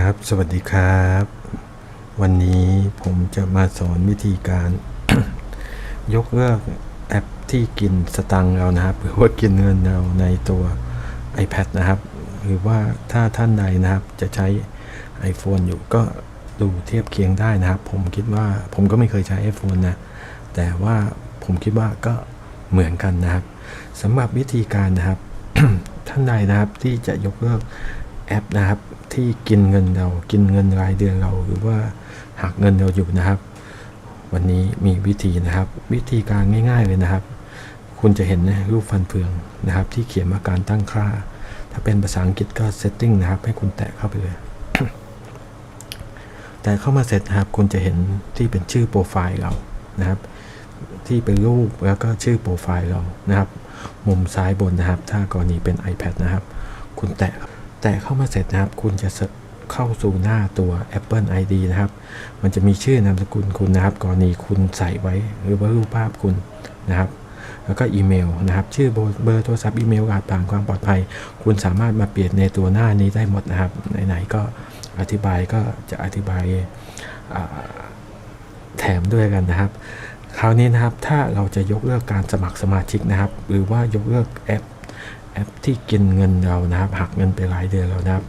ครับ สวัสดีครับ วันนี้ผมจะมาสอนวิธีการ ยกเลิกแอปที่กินสตังเรานะครับหรือว่ากินเงินเราในตัว iPad นะครับ หรือว่าถ้าท่านใดนะครับ จะใช้ iPhone อยู่ก็ดูเทียบเคียงได้นะครับ ผมคิดว่าผมก็ไม่เคยใช้ iPhone นะ แต่ว่าผมคิดว่าก็เหมือนกันนะครับสำหรับวิธีการนะครับ ท่านใดนะครับที่จะยกเลิก แอปนะครับ ที่กินเงินเรากินเงินรายเดือนเราหรือว่าหักเงินเราอยู่นะครับ วันนี้มีวิธีนะครับ วิธีการง่าย ๆเลยนะครับ คุณจะเห็นนะรูปฟันเฟืองนะครับ ที่เขียนว่าการตั้งค่า ถ้าเป็นภาษาอังกฤษก็ setting นะครับ ให้คุณแตะเข้าไปเลย แต่เข้ามาเสร็จนะครับ คุณจะเห็นที่เป็นชื่อโปรไฟล์เรานะครับ ที่เป็นรูปแล้วก็ชื่อโปรไฟล์เรานะครับ มุมซ้ายบนนะครับ ถ้ากรณีเป็น iPad นะครับ คุณแตะ แตะเข้ามาเสร็จนะครับ คุณจะเข้าสู่หน้าตัว Apple ID นะครับ มันจะมีชื่อนามสกุลคุณนะครับ กรณีคุณใส่ไว้หรือว่ารูปภาพคุณนะครับ แล้วก็อีเมลนะครับ ชื่อเบอร์โทรศัพท์อีเมลรหัสผ่านความปลอดภัย คุณสามารถมาเปลี่ยนในตัวหน้านี้ได้หมดนะครับ ไหนๆก็อธิบายก็จะอธิบายแถมด้วยกันนะครับ คราวนี้นะครับถ้าเราจะยกเลิกการสมัครสมาชิกนะครับ หรือว่ายกเลิกแอป แอปที่กินเงินเรานะครับ หักเงินไปรายเดือนเรานะครับ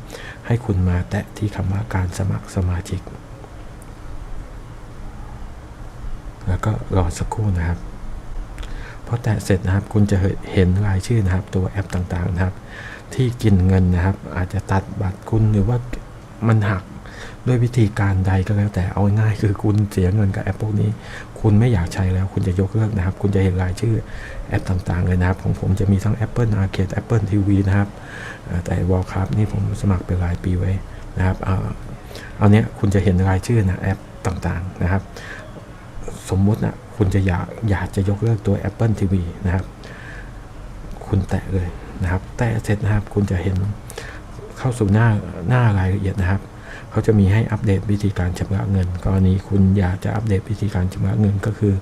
ให้คุณมาแตะที่คำว่าการสมัครสมาชิก แล้วก็รอสักครู่นะครับพอแตะเสร็จนะครับ คุณจะเห็นรายชื่อนะครับ ตัวแอปต่างๆนะครับ ที่กินเงินนะครับ อาจจะตัดบัตรคุณหรือว่ามันหัก ด้วยวิธีการใดก็แล้วแต่เอาง่ายคือคุณเสียเงินกับแอปพวกนี้ คุณไม่อยากใช้แล้วคุณจะยกเลิกนะครับ คุณจะเห็นรายชื่อแอปต่างๆเลยนะครับ ของผมจะมีทั้ง Apple Arcade Apple TV นะครับ แต่ Warcraft นี่ผมสมัครเป็นรายปีไว้นะครับเอาเอาเนี้ยคุณจะเห็นรายชื่อนะแอปต่างๆนะครับ สมมุตินะคุณจะอยากอยากจะยกเลิกตัว Apple TV นะครับ คุณแตะเลยนะครับ แตะเสร็จนะครับคุณจะเห็นเข้าสู่หน้าหน้ารายละเอียดนะครับ เขาจะมีให้อัปเดตวิธีการชำระเงิน กรณีคุณอยากจะอัปเดตวิธีการชำระเงินก็คือ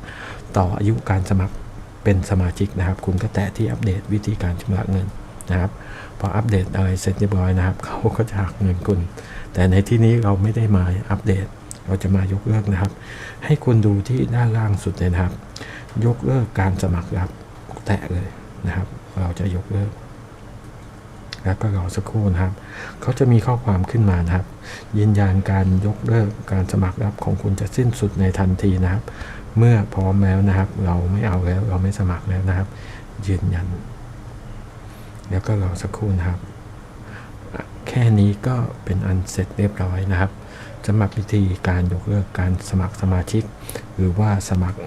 ต่ออายุการสมัครเป็นสมาชิกนะครับ คุณก็แตะที่อัปเดตวิธีการชำระเงินนะครับพออัปเดตอะไรเสร็จเรียบร้อยนะครับ เขาก็จะหักเงินคุณ แต่ในที่นี้เราไม่ได้มาอัปเดต เราจะมายกเลิกนะครับ ให้คุณดูที่ด้านล่างสุดเลยนะครับ ยกเลิกการสมัครครับแตะเลยนะครับ เราจะยกเลิก แล้วก็รอสักครู่นะครับเขาจะมีข้อความขึ้นมานะครับ ยืนยันการยกเลิกการสมัครรับของคุณจะสิ้นสุดในทันทีนะครับ เมื่อพร้อมแล้วนะครับ เราไม่เอาแล้วเราไม่สมัครแล้วนะครับ ยืนยัน แล้วก็รอสักครู่นะครับ แค่นี้ก็เป็นอันเสร็จเรียบร้อยนะครับสำหรับวิธีการยกเลิกการสมัครสมาชิก หรือว่าสมัคร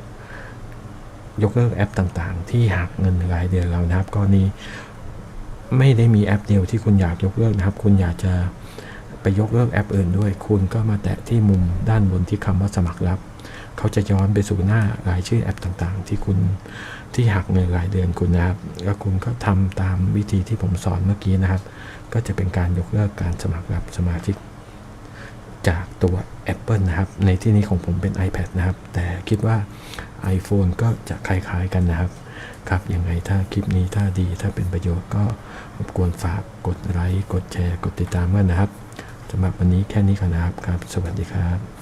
ยกเลิกแอปต่างๆ ที่หักเงินรายเดือนเรานะครับกรณี ไม่ได้มีแอปเดียวที่คุณอยากยกเลิกนะครับ คุณอยากจะไปยกเลิกแอปอื่นด้วย คุณก็มาแตะที่มุมด้านบนที่คำว่าสมัครรับเขาจะย้อนไปสู่หน้ารายชื่อแอปต่างๆ ที่คุณที่หักเงินรายเดือนคุณนะครับ แล้วคุณก็ทำตามวิธีที่ผมสอนเมื่อกี้นะครับ ก็จะเป็นการยกเลิกการสมัครรับสมาชิก จากตัว Apple นะครับ ในที่นี้ของผมเป็น iPad นะครับ แต่คิดว่า iPhone ก็จะคล้ายๆกันนะครับ ครับ ยังไงถ้าคลิปนี้ถ้าดีถ้าเป็นประโยชน์ก็รบกวนฝากกดไลค์กดแชร์ กดติดตามกันนะครับสำหรับวันนี้แค่นี้ก่อนนะครับครับ สวัสดีครับ